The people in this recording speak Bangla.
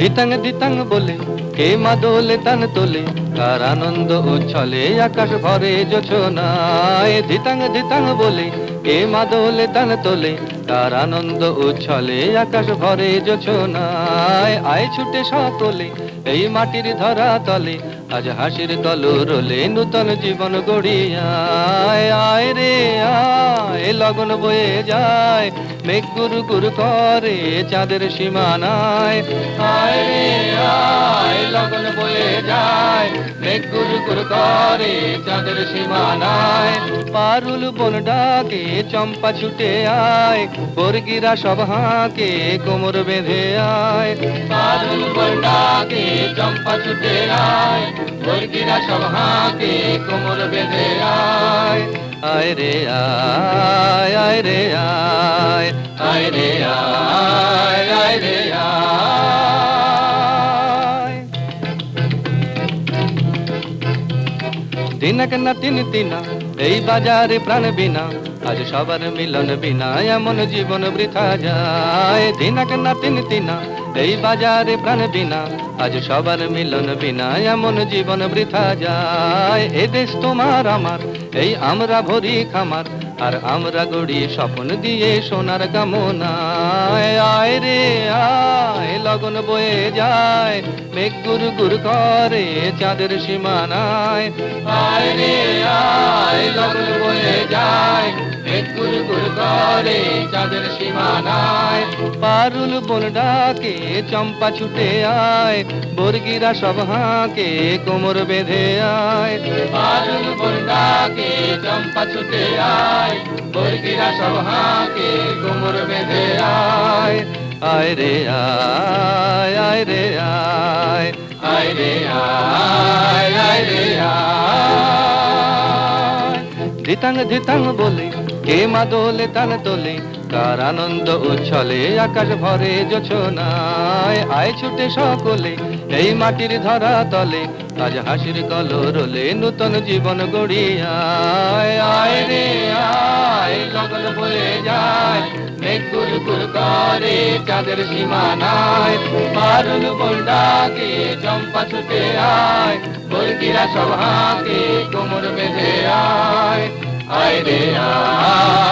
দিতাং দিতাং বলে, কে মা দোলে তান তোলে? তার আনন্দ উচ্ছলে আকাশ ভরে যোছনায়? দিতাং দিতাং বলে, কে মা দোলে তান তোলে? তার আনন্দ উচ্ছলে আকাশ ভরে যোছনায়? আয় ছুটে সকলে, এই মাটির ধরা তলে। আজ হাসির রোলে নূতন জীবন গড়িয়ায়। আয় রে, আয়, লগন বয়ে যায়, মেঘ গুরু গুরু করে চাঁদের সীমানায়। আয় রে, আয়, লগন বয়ে যায়, মেঘ গুরু গুরু করে চাঁদের সীমানায়। পারুল বন ডাকে, চম্পা ছুটে আয়, বর্গিরা সব হাঁকে, কোমর বেঁধে আয়। পারুল বন ডাকে চম্পা ছুটে আয় বর্গিরা সব হাঁকে কোমর বেঁধে আয় আয় রে আয় আয় রে আয়। আয় রে আয় আয় রে আয়। দিনক না তিন দিনা এই বাজারে প্রাণ বিনা, আজ সবার মিলন বিনা, এমন জীবন বৃথা যায়। দিনক না তিন দিনা এই বাজারে প্রাণ বিনা, আজ সবার মিলন বিনা, এমন জীবন বৃথা যায়। এ দেশ তোমার আমার, এই আমরা ভরি খামার, আর আমরা গড়ি স্বপ্ন দিয়ে সোনার কামনা আয় রে, আয়। লগন বয়ে যায় মেঘ গুরু গুরু করে চাঁদের সীমানায়। আয় রে আয় লগন বয়ে যায় পারুল বন ডাকে, চম্পা ছুটে আয়, বর্গিরা সব হাঁকে, কোমর বেঁধে আয়। পারুল বন ডাকে, চম্পা ছুটে আয়, বর্গিরা সব হাঁকে, কোমর বেঁধে আয়। আয় রে আয় আয় রে আয় আয় রে আয় আয় রে আয়। ধিতাং ধিতাং বলে, কে মা দোলে তান তোলে, কার আনন্দ উচ্ছলে, আকাশ ভরে যোছনায় আয় ছুটে সকলে, এই মাটির ধরা তলে, আজ হাসির কলরলে নূতন জীবন গড়িয়ায়। আয় রে আয় লগন বয়ে যায় মেঘ গুল গুল করে, চাঁদের সীমানায়। পারুল বন্ডাকে চম্পা ছুটে আয়। বর্গিরা সভাকে কোমর বেঁধে আয়। আয় রে আয়।